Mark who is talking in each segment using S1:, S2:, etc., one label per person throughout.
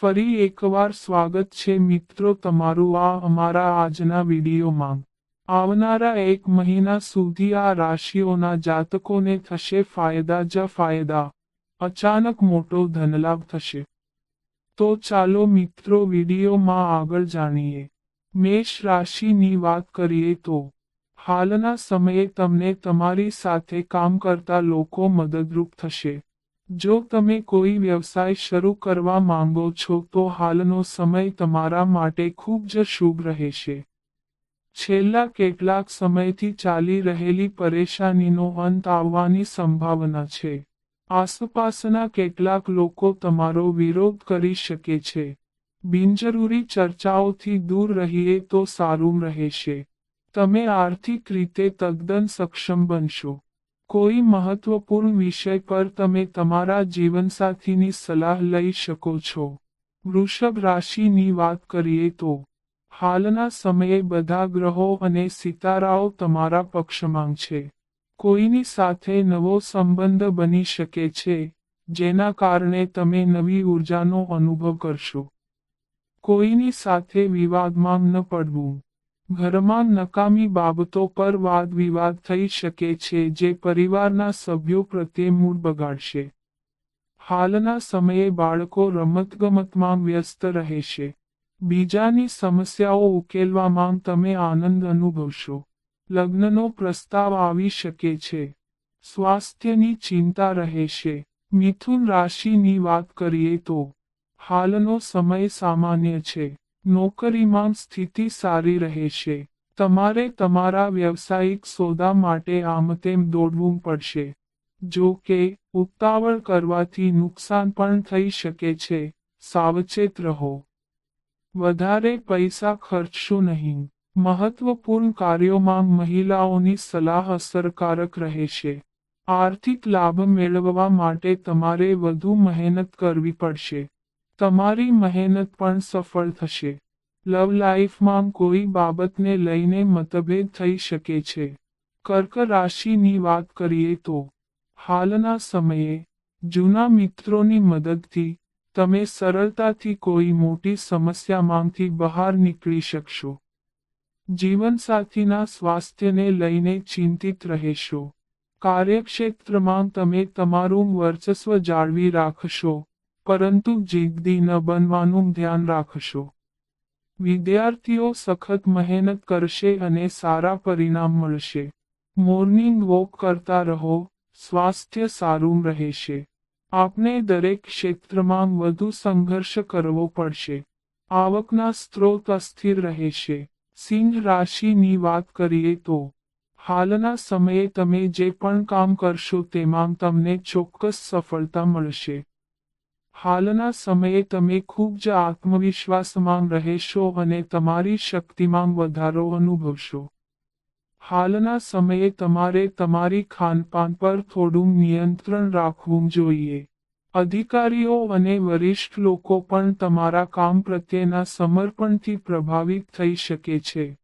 S1: ફરી એકવાર સ્વાગત છે મિત્રો તમારું આ અમારા આજના વિડીયોમાં. આવનારા એક મહિના સુધી આ રાશિઓના જાતકોને થશે ફાયદા જ ફાયદા. અચાનક મોટો ધનલાભ થશે. તો ચાલો મિત્રો વિડીયોમાં આગળ જાણીએ. મેષ રાશિની વાત કરીએ તો, હાલના સમયે તમને તમારી સાથે કામ કરતા લોકો મદદરૂપ થશે. જો તમે કોઈ વ્યવસાય શરૂ કરવા માંગો છો, તો હાલનો સમય તમારા માટે ખૂબ જ શુભ રહેશે. છેલ્લા કેટલાક સમયથી ચાલી રહેલી પરેશાનીનો અંત આવવાની સંભાવના છે. આસપાસના કેટલાક લોકો તમારો વિરોધ કરી શકે છે. બિનજરૂરી ચર્ચાઓથી દૂર રહીએ તો સારું રહેશે. તમે આર્થિક રીતે તદ્દન સક્ષમ બનશો. કોઈ મહત્વપૂર્ણ વિષય પર તમે તમારા જીવનસાથીની સલાહ લઈ શકો છો. વૃષભ રાશિની વાત કરીએ તો, હાલના સમયે બધા ગ્રહો અને સિતારાઓ તમારા પક્ષમાં છે. કોઈની સાથે નવો સંબંધ બની શકે છે, જેના કારણે તમે નવી ઉર્જાનો અનુભવ કરશો. કોઈની સાથે વિવાદમાં ન પડવું. ઘરમાં નકામી બાબતો પર વાદ વિવાદ થઈ શકે છે જે પરિવારના સભ્યો પ્રત્યે મૂડ બગાડશે. હાલના સમયે બાળકો રમતગમતમાં વ્યસ્ત રહેશે. બીજાની સમસ્યાઓ ઉકેલવામાં તમે આનંદ અનુભવશો. લગ્નનો પ્રસ્તાવ આવી શકે છે. સ્વાસ્થ્યની ચિંતા રહેશે. મિથુન રાશિની વાત કરીએ તો, હાલનો સમય સામાન્ય છે. નોકરીમાં સ્થિતિ સારી રહેશે તમારે તમારા વ્યવસાયિક સોદા માટે આમતેમ દોડવું પડશે. જો કે, ઉતાવળ કરવાથી નુકસાન પણ થઈ શકે છે. સાવચેત રહો. વધારે પૈસા ખર્ચશો નહીં. મહત્વપૂર્ણ કાર્યોમાં મહિલાઓની સલાહ અસરકારક રહેશે આર્થિક લાભ મેળવવા માટે તમારે વધુ મહેનત કરવી પડશે. તમારી મહેનત પણ સફળ થશે. લવ લાઈફમાં કોઈ બાબતને લઈને મતભેદ થઈ શકે છે. કર્ક રાશિની વાત કરીએ તો, હાલના સમયે, જૂના મિત્રોની મદદથી, તમે સરળતાથી કોઈ મોટી સમસ્યામાંથી બહાર નીકળી શકશો. જીવનસાથીના સ્વાસ્થ્યને લઈને ચિંતિત રહેશો. કાર્યક્ષેત્રમાં તમે તમારું વર્ચસ્વ જાળવી રાખશો. પરંતુ જિદ્દી ન બનવાનું ધ્યાન રાખશો. વિદ્યાર્થીઓ સખત મહેનત કરશે અને સારા પરિણામ મળશે. મોર્નિંગ વોક કરતા રહો, સ્વાસ્થ્ય સારું રહેશે. આપને દરેક ક્ષેત્રમાં વધુ સંઘર્ષ કરવો પડશે. આવકના સ્ત્રોત અસ્થિર રહેશે. સિંહ રાશિની વાત કરીએ તો, હાલના સમયે તમે જે પણ કામ કરશો તેમાં તમને ચોક્કસ સફળતા મળશે. હાલના સમયે તમે ખૂબ જ આત્મવિશ્વાસમાં રહેશો અને તમારી શક્તિમાં વધારો અનુભવશો. હાલના સમયે તમારે તમારી ખાનપાન પર થોડું નિયંત્રણ રાખવું જોઈએ. અધિકારીઓ અને વરિષ્ઠ લોકો પણ તમારા કામ પ્રત્યેના સમર્પણથી પ્રભાવિત થઈ શકે છે.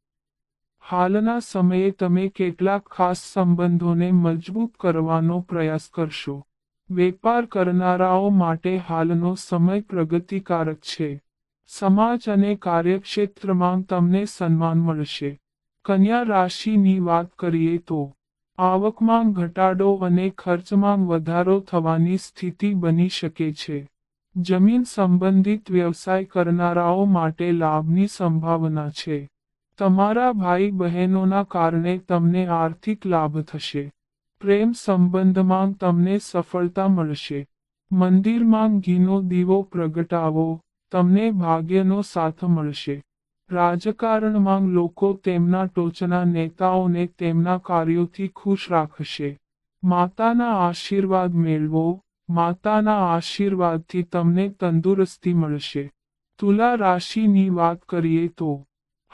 S1: હાલના સમયે તમે કેટલાક ખાસ સંબંધોને મજબૂત કરવાનો પ્રયાસ કરશો. વેપાર કરનારાઓ માટે હાલનો સમય પ્રગતિકારક છે. સમાજ અને કાર્યક્ષેત્રમાં તમને સન્માન મળશે. કન્યા રાશિની વાત કરીએ તો, આવકમાં ઘટાડો અને ખર્ચમાં વધારો થવાની સ્થિતિ બની શકે છે. જમીન સંબંધિત વ્યવસાય કરનારાઓ માટે લાભની સંભાવના છે. તમારા ભાઈ બહેનોના કારણે તમને આર્થિક લાભ થશે. પ્રેમ સંબંધમાં તમને સફળતા મળશે. મંદિરમાં ઘીનો દીવો પ્રગટાવો, તમને ભાગ્યનો સાથ મળશે. રાજકારણમાં લોકો તેમના ટોચના નેતાઓને તેમના કાર્યોથી ખુશ રાખશે. માતાના આશીર્વાદ મેળવો, માતાના આશીર્વાદથી તમને તંદુરસ્તી મળશે. તુલા રાશિની વાત કરીએ તો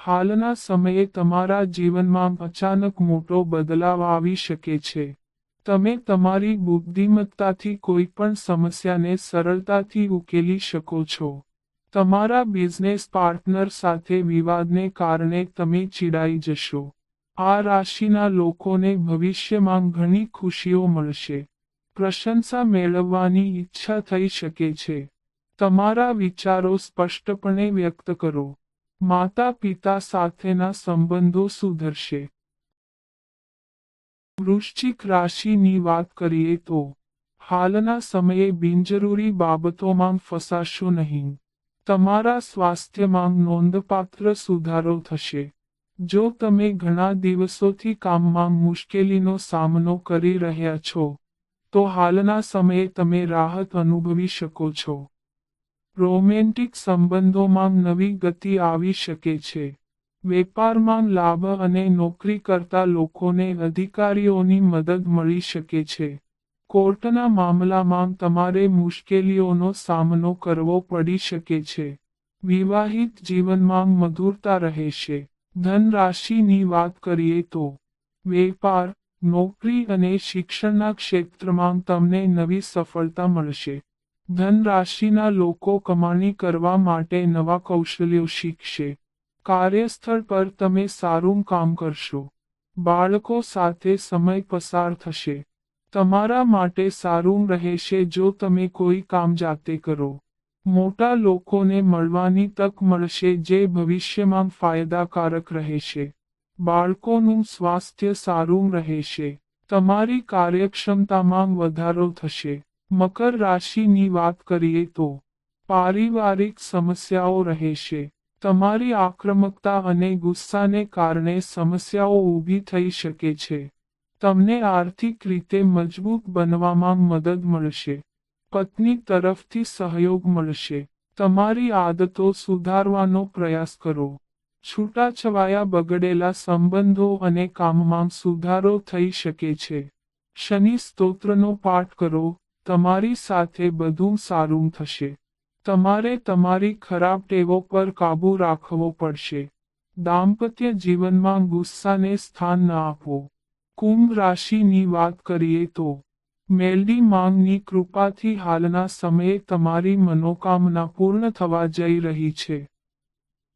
S1: હાલના સમયે તમારા જીવનમાં અચાનક મોટો બદલાવ આવી શકે છે. તમે તમારી બુદ્ધિમત્તાથી કોઈ પણ સમસ્યાને સરળતાથી ઉકેલી શકો છો. તમારા બિઝનેસ પાર્ટનર સાથે વિવાદને કારણે તમે ચીડાઈ જશો. આ રાશિના લોકોને ભવિષ્યમાં ઘણી ખુશીઓ મળશે. પ્રશંસા મેળવવાની ઈચ્છા થઈ શકે છે. તમારા વિચારો સ્પષ્ટપણે વ્યક્ત કરો. માતા પિતા સાથેના સંબંધો સુધરશે. વૃશ્ચિક રાશિની વાત કરીએ તો, હાલના સમયે બિનજરૂરી બાબતોમાં ફસાશો નહીં. તમારા સ્વાસ્થ્યમાં નોંધપાત્ર સુધારો થશે. જો તમે ઘણા દિવસોથી કામમાં મુશ્કેલીનો સામનો કરી રહ્યા છો, તો હાલના સમયે તમે રાહત અનુભવી શકો છો. રોમેન્ટિક સંબંધોમાં નવી ગતિ આવી શકે છે. વેપારમાં લાભ અને નોકરી કરતા લોકોને અધિકારીઓની મદદ મળી શકે છે. કોર્ટના મામલામાં તમારે મુશ્કેલીઓનો સામનો કરવો પડી શકે છે. વિવાહિત જીવનમાં મધુરતા રહેશે ધન રાશિની વાત કરીએ તો, વેપાર, નોકરી અને શિક્ષણના ક્ષેત્રમાં તમને નવી સફળતા મળશે. ધન રાશિના લોકો કમાણી કરવા માટે નવા કૌશલ્યો શીખશે. કાર્યસ્થળ પર તમે સારું કામ કરશો. બાળકો સાથે સમય પસાર થશે. તમારા માટે સારું રહેશે જો તમે કોઈ કામ જાતે કરો. મોટા લોકોને મળવાની તક મળશે જે ભવિષ્યમાં ફાયદાકારક રહેશે. બાળકોનું સ્વાસ્થ્ય સારું રહેશે. તમારી કાર્યક્ષમતામાં વધારો થશે. મકર રાશિની વાત કરીએ તો પારિવારિક સમસ્યાઓ રહેશે. તમારી આક્રમકતા અને ગુસ્સાને કારણે સમસ્યાઓ ઊભી થઈ શકે છે. તમને આર્થિક રીતે મજબૂત બનવામાં મદદ મળશે. પત્ની તરફથી સહયોગ મળશે. તમારી આદતો સુધારવાનો પ્રયાસ કરો. છૂટાછવાયા બગડેલા સંબંધો અને કામમાં સુધારો થઈ શકે છે. શનિ સ્તોત્રનો પાઠ કરો. તમારી સાથે બધું સારું થશે. તમારે તમારી ખરાબ ટેવો પર કાબૂ રાખવો પડશે. દાંપત્ય જીવનમાં ગુસ્સાને સ્થાન ન આપો. કુંભ રાશિની વાત કરીએ તો, મેલડી માંગની કૃપાથી હાલના સમયે તમારી મનોકામના પૂર્ણ થવા જઈ રહી છે.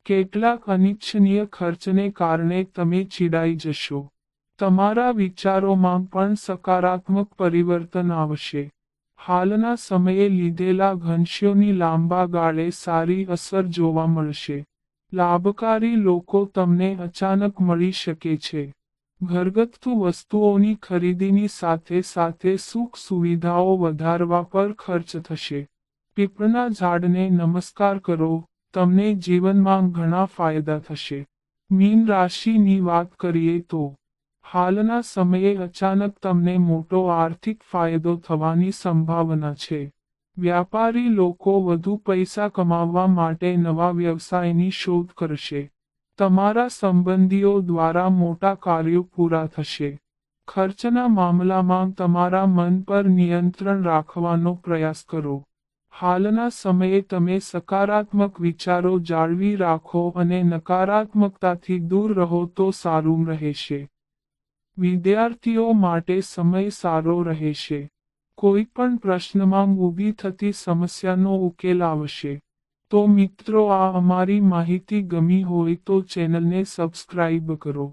S1: કેટલાક અનિચ્છનીય ખર્ચને કારણે તમે ચીડાઈ જશો. તમારા વિચારોમાં પણ સકારાત્મક પરિવર્તન આવશે. હાલના સમયે લીધેલા ઘનશ્યોની લાંબા ગાળે સારી અસર જોવા મળશે. લાભકારી લોકો તમને અચાનક મળી શકે છે. ઘરગથ્થુ વસ્તુઓની ખરીદીની સાથે સાથે સુખ સુવિધાઓ વધારવા પર ખર્ચ થશે. પીપળના ઝાડને નમસ્કાર કરો, તમને જીવનમાં ઘણા ફાયદા થશે. મીન રાશિની વાત કરીએ તો હાલના સમયે અચાનક તમને મોટો આર્થિક ફાયદો થવાની સંભાવના છે. વ્યાપારી લોકો વધુ પૈસા કમાવવા માટે નવા વ્યવસાયની શોધ કરશે. તમારા સંબંધીઓ દ્વારા મોટા કાર્યો પૂરા થશે. ખર્ચના મામલામાં તમારા મન પર નિયંત્રણ રાખવાનો પ્રયાસ કરો. હાલના સમયે તમે સકારાત્મક વિચારો જાળવી રાખો અને નકારાત્મકતાથી દૂર રહો તો સારું રહેશે. વિદ્યાર્થીઓ માટે સમય સારો રહેશે. કોઈ પણ પ્રશ્નમાં ઊભી થતી સમસ્યાનો ઉકેલ આવશે. તો મિત્રો, આ અમારી માહિતી ગમી હોય તો ચેનલને સબસ્ક્રાઇબ કરો.